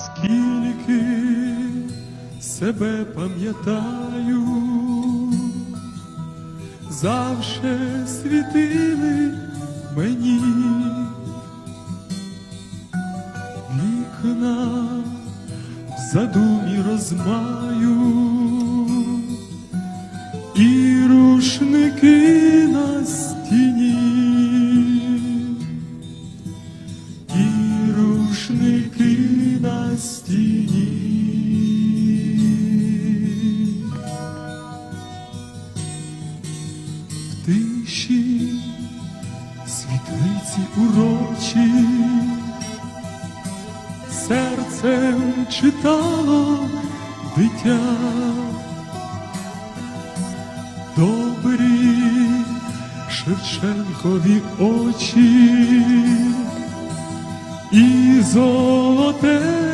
Скільки себе пам'ятаю, завше світили мені. Вікна в задумі розмаю і рушники рушники на стіні. В тиші світлиці урочі, серцем читало дитя. Добрі Шевченкові очі і золоте